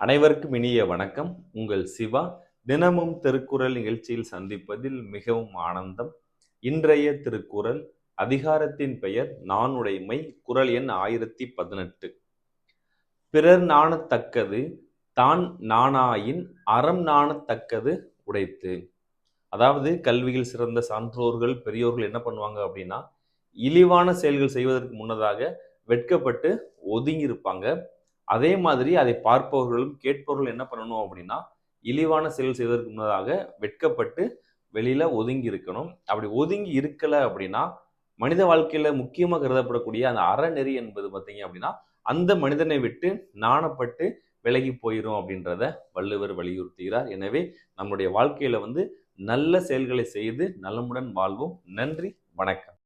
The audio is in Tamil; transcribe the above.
அனைவருக்கும் இனிய வணக்கம். உங்கள் சிவா. தினமும் திருக்குறள் நிகழ்ச்சியில் சந்திப்பதில் மிகவும் ஆனந்தம். இன்றைய திருக்குறள் அதிகாரத்தின் பெயர் நானுடைமை. குறள் எண் ஆயிரத்தி பதினெட்டு. பிறர் நாணத்தக்கது தான் நாணாயின் அறம் நாணத்தக்கது உடைத்து. அதாவது கல்வியில் சிறந்த சான்றோர்கள் பெரியோர்கள் என்ன பண்ணுவாங்க அப்படின்னா இழிவான செயல்கள் செய்வதற்கு முன்னதாக வெட்கப்பட்டு ஒதுங்கி இருப்பாங்க அதே மாதிரி அதை பார்ப்பவர்களும் கேட்பவர்களும் என்ன பண்ணணும் அப்படின்னா இழிவான செயல் செய்வதற்கு முன்னதாக வெட்கப்பட்டு வெளியில ஒதுங்கி இருக்கணும். அப்படி ஒதுங்கி இருக்கல அப்படின்னா மனித வாழ்க்கையில முக்கியமாக கருதப்படக்கூடிய அந்த அறநெறி என்பது பார்த்தீங்க அப்படின்னா அந்த மனிதனை விட்டு நாணப்பட்டு விலகி போயிடும் அப்படின்றத வள்ளுவர் வலியுறுத்துகிறார். எனவே நம்முடைய வாழ்க்கையில வந்து நல்ல செயல்களை செய்து நலமுடன் வாழ்வோம். நன்றி வணக்கம்.